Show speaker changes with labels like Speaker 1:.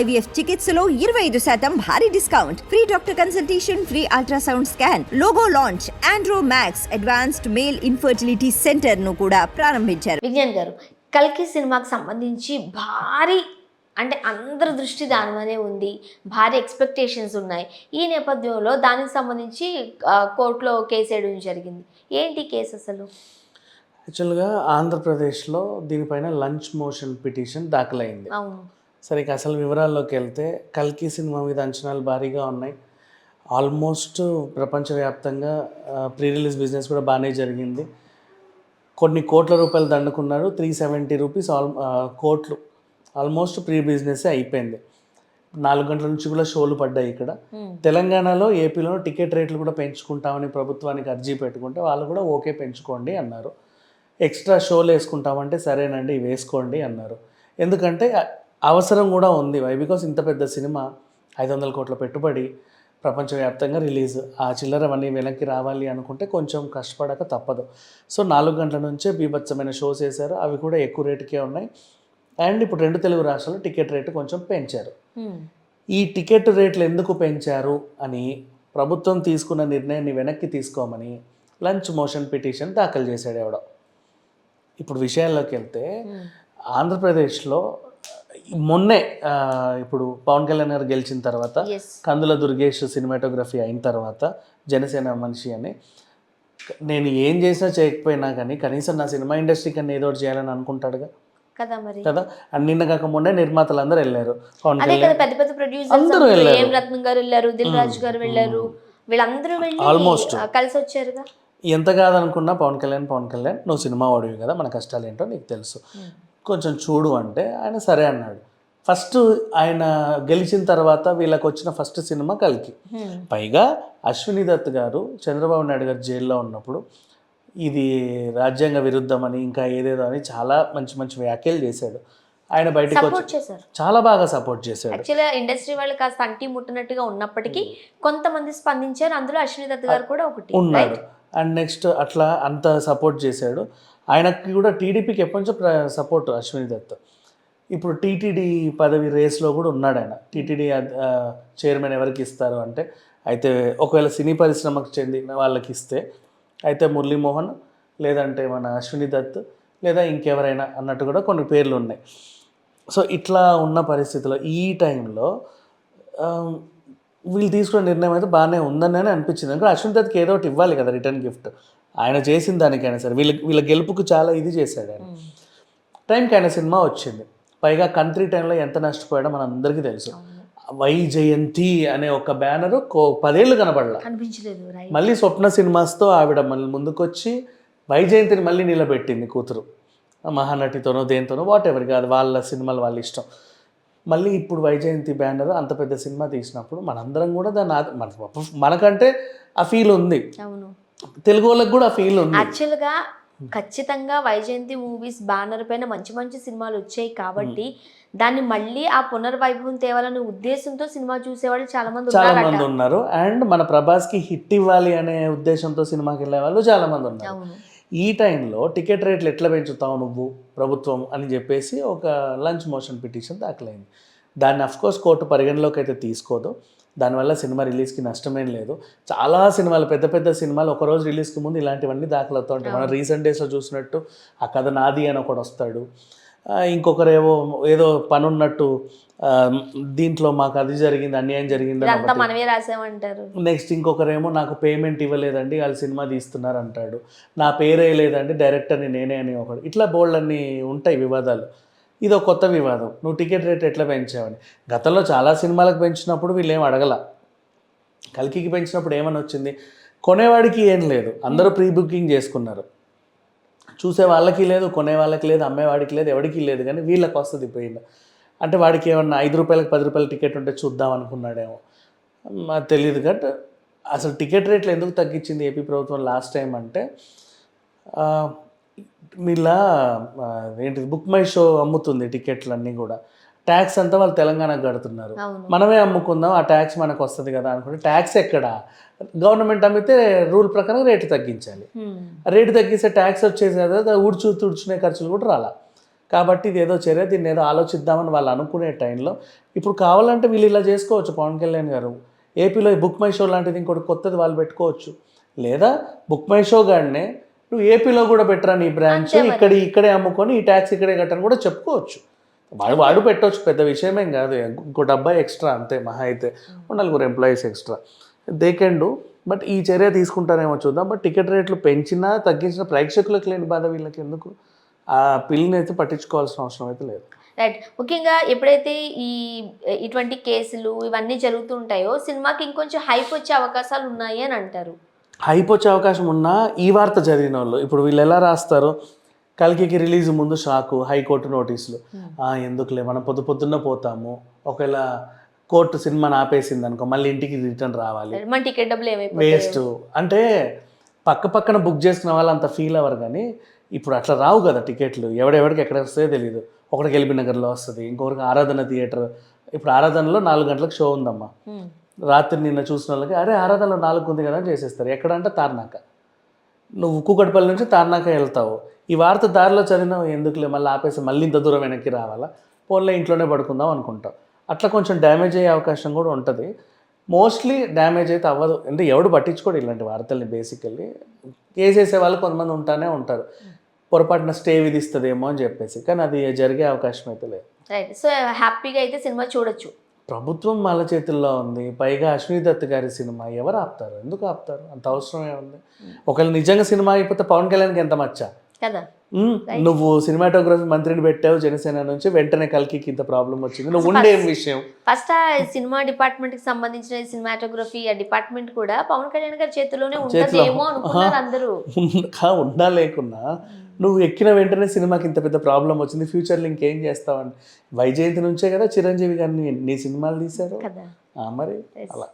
Speaker 1: IVF చికిత్సలో ఇరవై ఐదు శాతం భారీ discount. Free doctor consultation free ultrasound scan logo launch Andro max advanced male infertility సెంటర్ను కూడా ప్రారంభించారు.
Speaker 2: విజ్ఞాన్ గారు కల్కి సినిమాకి సంబంధించి భారీ అంటే అందరి దృష్టి దాని మీదే ఉంది. భారీ ఎక్స్పెక్టేషన్స్ ఉన్నాయి. ఈ నేపథ్యంలో దానికి సంబంధించి కోర్టులో కేసు వేయడం జరిగింది. ఏంటి కేసు అసలు?
Speaker 3: యాక్చువల్గా ఆంధ్రప్రదేశ్లో దీనిపైన లంచ్ మోషన్ పిటిషన్ దాఖలైంది.
Speaker 2: అవును.
Speaker 3: సరే ఇక అసలు వివరాల్లోకి వెళ్తే కల్కి సినిమా మీద అంచనాలు భారీగా ఉన్నాయి. ఆల్మోస్ట్ ప్రపంచవ్యాప్తంగా ప్రీ రిలీజ్ బిజినెస్ కూడా బాగానే జరిగింది. కొన్ని కోట్ల రూపాయలు దండుకున్నారు. త్రీ సెవెంటీ రూపీస్ ఆల్ కోట్లు. ఆల్మోస్ట్ ప్రీ బిజినెస్ అయిపోయింది. నాలుగు గంటల నుంచి కూడా షోలు పడ్డాయి ఇక్కడ. తెలంగాణలో ఏపీలో టికెట్ రేట్లు కూడా పెంచుకుంటామని ప్రభుత్వానికి అర్జీ పెట్టుకుంటే వాళ్ళు కూడా ఓకే పెంచుకోండి అన్నారు. ఎక్స్ట్రా షోలు వేసుకుంటామంటే సరేనండి వేసుకోండి అన్నారు. ఎందుకంటే అవసరం కూడా ఉంది. వై బికాస్ ఇంత పెద్ద సినిమా ఐదు వందల కోట్ల పెట్టుబడి ప్రపంచవ్యాప్తంగా రిలీజ్. ఆ చిల్లరవన్నీ వెనక్కి రావాలి అనుకుంటే కొంచెం కష్టపడక తప్పదు. సో నాలుగు గంటల నుంచే బీభత్సమైన షోస్ వేశారు. అవి కూడా ఎక్కువ రేటుకే ఉన్నాయి. అండ్ ఇప్పుడు రెండు తెలుగు రాష్ట్రాల్లో టికెట్ రేటు కొంచెం పెంచారు. ఈ టికెట్ రేట్లు ఎందుకు పెంచారు అని ప్రభుత్వం తీసుకున్న నిర్ణయాన్ని వెనక్కి తీసుకోమని లంచ్ మోషన్ పిటిషన్ దాఖలు చేశాడు ఎవడో. ఇప్పుడు విషయాల్లోకి వెళ్తే. ఆంధ్రప్రదేశ్లో మొన్నే ఇప్పుడు పవన్ కళ్యాణ్ గారు గెలిచిన తర్వాత కందుల దుర్గేష్ సినిమాటోగ్రఫీ అయిన తర్వాత జనసేన మనిషి అని. నేను ఏం చేసినా చేయకపోయినా కానీ కనీసం నా సినిమా ఇండస్ట్రీ కన్నా ఏదో ఒకటి చేయాలని అనుకుంటాడుగా?
Speaker 2: కదా మరి.
Speaker 3: కదా? నిన్న కాక మొన్నే నిర్మాతలు అందరూ వెళ్ళారు.
Speaker 2: అదే కదా పెద్ద పెద్ద
Speaker 3: వెళ్ళారు.
Speaker 2: ఏం రత్నం గారు వెళ్ళారు దిల్ రాజు గారు వెళ్ళారు. వీళ్ళందరూ వెళ్ళి
Speaker 3: Almost.
Speaker 2: ఆ, కలిసి వచ్చారుగా?
Speaker 3: ఎంత కాదనుకున్నా పవన్ కళ్యాణ్ పవన్ కళ్యాణ్ నువ్వు సినిమా వాడివి కదా మన కష్టాలు ఏంటో నీకు తెలుసు. కొంచెం చూడు అంటే ఆయన సరే అన్నాడు. ఫస్ట్ ఆయన గెలిచిన తర్వాత వీళ్ళకి వచ్చిన ఫస్ట్ సినిమా కలికి. పైగా అశ్విని దత్ గారు చంద్రబాబు నాయుడు గారు జైల్లో ఉన్నప్పుడు ఇది రాజ్యాంగ విరుద్ధమని ఇంకా ఏదేదో అని చాలా మంచి మంచి వ్యాఖ్యలు చేశాడు. ఆయన బయటకు వచ్చి
Speaker 2: చేశారు.
Speaker 3: చాలా బాగా సపోర్ట్ చేశాడు.
Speaker 2: యాక్చువల్గా ఇండస్ట్రీ వాళ్ళు కాస్త అంటి ముట్టినట్టుగా ఉన్నప్పటికీ కొంతమంది స్పందించారు అందులో అశ్విని దత్ గారు కూడా ఒకటి.
Speaker 3: ఉన్నాడు. అండ్ నెక్స్ట్ అట్లా అంత సపోర్ట్ చేశాడు. ఆయనకి కూడా టీడీపీకి ఎప్పటి నుంచో సపోర్ట్ అశ్విని దత్. ఇప్పుడు టీటీడీ పదవి రేస్లో కూడా ఉన్నాడు ఆయన. టీటీడీ చైర్మన్ ఎవరికి ఇస్తారు అంటే అయితే ఒకవేళ సినీ పరిశ్రమకు చెందిన వాళ్ళకి ఇస్తే అయితే మురళీమోహన్ లేదంటే మన అశ్విని దత్ లేదా ఇంకెవరైనా అన్నట్టు కూడా కొన్ని పేర్లు ఉన్నాయి. సో ఇట్లా ఉన్న పరిస్థితిలో ఈ టైంలో వీళ్ళు తీసుకున్న నిర్ణయం అయితే బాగానే ఉందని అని అనిపించింది. ఎందుకంటే అశ్విన్ దత్కి ఏదో ఒకటి ఇవ్వాలి కదా రిటర్న్ గిఫ్ట్. ఆయన చేసిన దానికైనా సరే వీళ్ళ వీళ్ళ గెలుపుకు చాలా ఇది చేశాడు ఆయన. టైంకి ఆయన సినిమా వచ్చింది. పైగా కంట్రీ టైంలో ఎంత నష్టపోయాడో మన అందరికీ తెలుసు. వై జయంతి అనే ఒక బ్యానరు పదేళ్ళు కనబడలా. మళ్ళీ స్వప్న సినిమాస్తో ఆవిడ మళ్ళీ ముందుకొచ్చి వైజయంతిని మళ్ళీ నిలబెట్టింది కూతురు. ఆ మహానటితోనో దేనితోనో వాట్ ఎవర్ కాదు వాళ్ళ సినిమాలు వాళ్ళ ఇష్టం. మళ్ళీ ఇప్పుడు వైజయంతి బ్యానర్ అంత పెద్ద సినిమా తీసినప్పుడు మనందరం కూడా దాన్ని ఆద- మన మనకంటే ఆ ఫీల్ ఉంది.
Speaker 2: అవును.
Speaker 3: తెలుగు వాళ్ళకి కూడా ఆ ఫీల్ ఉంది.
Speaker 2: యాక్చువల్గా ఖచ్చితంగా వైజయంతి మూవీస్ బ్యానర్ పైన మంచి మంచి సినిమాలు వచ్చాయి కాబట్టి దాన్ని మళ్ళీ ఆ పునర్వైభవం తేవాలనే ఉద్దేశంతో సినిమా చూసేవాళ్ళు చాలా మంది
Speaker 3: చాలా మంది ఉన్నారు. అండ్ మన ప్రభాస్కి హిట్ ఇవ్వాలి అనే ఉద్దేశంతో సినిమాకి వెళ్ళే వాళ్ళు చాలా మంది ఉన్నారు ఈ టైంలో టికెట్ రేట్లు ఎట్లా పెంచుతావు నువ్వు ప్రభుత్వం అని చెప్పేసి ఒక లంచ్ మోషన్ పిటిషన్ దాఖలైంది. దాన్ని అఫ్కోర్స్ కోర్టు పరిగణలోకి అయితే తీసుకోదు. దానివల్ల సినిమా రిలీజ్కి నష్టమేం లేదు. చాలా సినిమాలు పెద్ద పెద్ద సినిమాలు ఒక రోజు రిలీజ్కి ముందు ఇలాంటివన్నీ దాఖలవుతూ ఉంటాయి. మనం రీసెంట్ డేస్లో చూసినట్టు ఆ కథ నాది అని ఒకడు వస్తాడు. ఆ, ఇంకొకరేమో ఏదో పని ఉన్నట్టు ఆ, దీంట్లో మాకు అది జరిగింది అన్యాయం జరిగింది.
Speaker 2: మనమే రాసామంటారు.
Speaker 3: నెక్స్ట్ ఇంకొకరేమో నాకు పేమెంట్ ఇవ్వలేదండి వాళ్ళు సినిమా తీస్తున్నారు అంటాడు నా పేరే లేదండి డైరెక్టర్ని నేనే అని ఒకడు. ఇట్లా బోల్డ్ అన్ని ఉంటాయి వివాదాలు. ఇది ఒక కొత్త వివాదం. నువ్వు టికెట్ రేట్ ఎట్లా పెంచావని. గతంలో చాలా సినిమాలకు పెంచినప్పుడు వీళ్ళు ఏం అడగల. కల్కికి పెంచినప్పుడు ఏమని వచ్చింది? కొనేవాడికి ఏం లేదు. అందరూ ప్రీ బుకింగ్ చేసుకున్నారు. చూసే వాళ్ళకి లేదు కొనే వాళ్ళకి లేదు అమ్మేవాడికి లేదు ఎవడికి లేదు కానీ వీళ్ళకి వస్తుంది పోయింది. అంటే వాడికి ఏమన్నా ఐదు రూపాయలకి పది రూపాయల టికెట్ ఉంటే చూద్దాం అనుకున్నాడేమో. తెలియదు బట్ అసలు టికెట్ రేట్లు ఎందుకు తగ్గించింది ఏపీ ప్రభుత్వం లాస్ట్ టైం అంటే ఆ, ఏంటిది బుక్ మై షో అమ్ముతుంది టికెట్లు అన్నీ కూడా. ట్యాక్స్ అంతా వాళ్ళు తెలంగాణకు కడుతున్నారు. మనమే అమ్ముకుందాం ఆ ట్యాక్స్ మనకు వస్తుంది కదా అనుకుంటే ట్యాక్స్ ఎక్కడ? గవర్నమెంట్ అమ్మితే రూల్ ప్రకారం రేటు తగ్గించాలి. రేటు తగ్గిస్తే ట్యాక్స్ వచ్చేసి కదా ఊడ్చు తుడుచునే ఖర్చులు కూడా రాలా. కాబట్టి ఇది ఏదో చర్య దీన్ని ఏదో ఆలోచిద్దామని వాళ్ళు అనుకునే టైంలో ఇప్పుడు కావాలంటే వీళ్ళు ఇలా చేసుకోవచ్చు పవన్ కళ్యాణ్ గారు. ఏపీలో బుక్ మై షో లాంటిది ఇంకోటి కొత్తది వాళ్ళు పెట్టుకోవచ్చు. లేదా బుక్ మై షో గాడినే నువ్వు ఏపీలో కూడా పెట్టరా నీ బ్రాంచ్. ఇక్కడ ఇక్కడే అమ్ముకొని ఈ ట్యాక్స్ ఇక్కడే కట్టని కూడా చెప్పుకోవచ్చు. వాడు వాడు పెట్టవచ్చు పెద్ద విషయమేం కాదు. ఇంకో డబ్బా ఎక్స్ట్రా అంతే మహా అయితే. నలుగురు employees extra. They can do. But ఈ చర్య తీసుకుంటారేమో చూద్దాం. బట్ టికెట్ రేట్లు పెంచినా తగ్గించినా ప్రేక్షకులకు లేని బాధ వీళ్ళకి ఎందుకు? ఆ పిల్లని అయితే పట్టించుకోవాల్సిన అవసరం అయితే లేదు.
Speaker 2: రైట్ ముఖ్యంగా ఎప్పుడైతే ఈ ఇటువంటి కేసులు ఇవన్నీ జరుగుతుంటాయో సినిమాకి ఇంకొంచెం హైప్ వచ్చే అవకాశాలు ఉన్నాయి అని అంటారు.
Speaker 3: హైప్ వచ్చే అవకాశం ఉన్నా ఈ వార్త చదివిన వాళ్ళు ఇప్పుడు వీళ్ళు ఎలా రాస్తారు? కల్కికి రిలీజ్ ముందు షాకు హైకోర్టు నోటీసులు. ఆ, ఎందుకులే మనం పొద్దు పొద్దున్న పోతాము. ఒకవేళ కోర్టు సినిమాని ఆపేసింది అనుకో మళ్ళీ ఇంటికి రిటర్న్ రావాలి.
Speaker 2: మన టికెట్ డబ్బులు
Speaker 3: వేస్ట్. అంటే పక్క పక్కన బుక్ చేసుకున్న వాళ్ళు అంత ఫీల్ అవ్వరు కానీ ఇప్పుడు అట్లా రావు కదా టికెట్లు. ఎవడెవడికి ఎక్కడ వస్తాయో తెలియదు ఒకటికి ఎల్బీ నగర్లో వస్తుంది ఇంకొకరికి ఆరాధన థియేటర్. ఇప్పుడు ఆరాధనలో నాలుగు గంటలకు షో ఉందమ్మా. రాత్రి నిన్న చూసిన వాళ్ళకి అరే ఆరాధనలో నాలుగు ఉంది కదా అని చేసేస్తారు. ఎక్కడంటే? తార్నాక. నువ్వు కూకట్పల్లి నుంచి తార్నాక వెళ్తావు. ఈ వార్త దారిలో చదివినావు ఎందుకులే? మళ్ళీ ఆపేసి మళ్ళీ ఇంత దూరం వెనక్కి రావాలా? ఫోన్లో ఇంట్లోనే పడుకుందాం అనుకుంటావు. అట్లా కొంచెం డ్యామేజ్ అయ్యే అవకాశం కూడా ఉంటుంది. మోస్ట్లీ డ్యామేజ్ అయితే అవ్వదు. అంటే ఎవడు పట్టించుకోడు ఇలాంటి వార్తల్ని బేసికల్లీ. కేసేసే వాళ్ళు కొంతమంది ఉంటానే ఉంటారు. పొరపాటున స్టే విధిస్తుందేమో అని చెప్పేసి. కానీ అది జరిగే అవకాశం అయితే లేదు.
Speaker 2: రైట్ సో హ్యాపీగా అయితే సినిమా చూడొచ్చు.
Speaker 3: ప్రభుత్వం వాళ్ళ చేతుల్లో ఉంది. పైగా అశ్విని దత్ గారి సినిమా. ఎవరు ఆపుతారు? ఎందుకు ఆపుతారు? అంత అవసరం ఏముంది? ఒకవేళ నిజంగా సినిమా అయిపోతే పవన్ కళ్యాణ్కి ఎంత మచ్చ?
Speaker 2: కదా.
Speaker 3: నువ్వు సినిమాటోగ్రఫీ మంత్రిని పెట్టావు జనసేన నుంచి వెంటనే కలికి ఇంత ప్రాబ్లం వచ్చింది. నువ్వు ఉండే విషయం?
Speaker 2: ఫస్ట్ ఆ సినిమా డిపార్ట్మెంట్కి సంబంధించిన సినిమాటోగ్రఫీ ఆ డిపార్ట్మెంట్ కూడా పవన్ కళ్యాణ్ గారి చేతిలోనే
Speaker 3: చేతిలో.
Speaker 2: ఉంటదేమో అనుకున్నారు అందరూ.
Speaker 3: ఉన్నా ఉన్నా లేకున్నా? నువ్వు ఎక్కిన వెంటనే సినిమాకి ఇంత పెద్ద ప్రాబ్లం వచ్చింది ఫ్యూచర్లో ఇంకేం చేస్తావని వైజయంతి నుంచే కదా చిరంజీవి గారిని నీ సినిమాలు తీశారు? మరి అలా.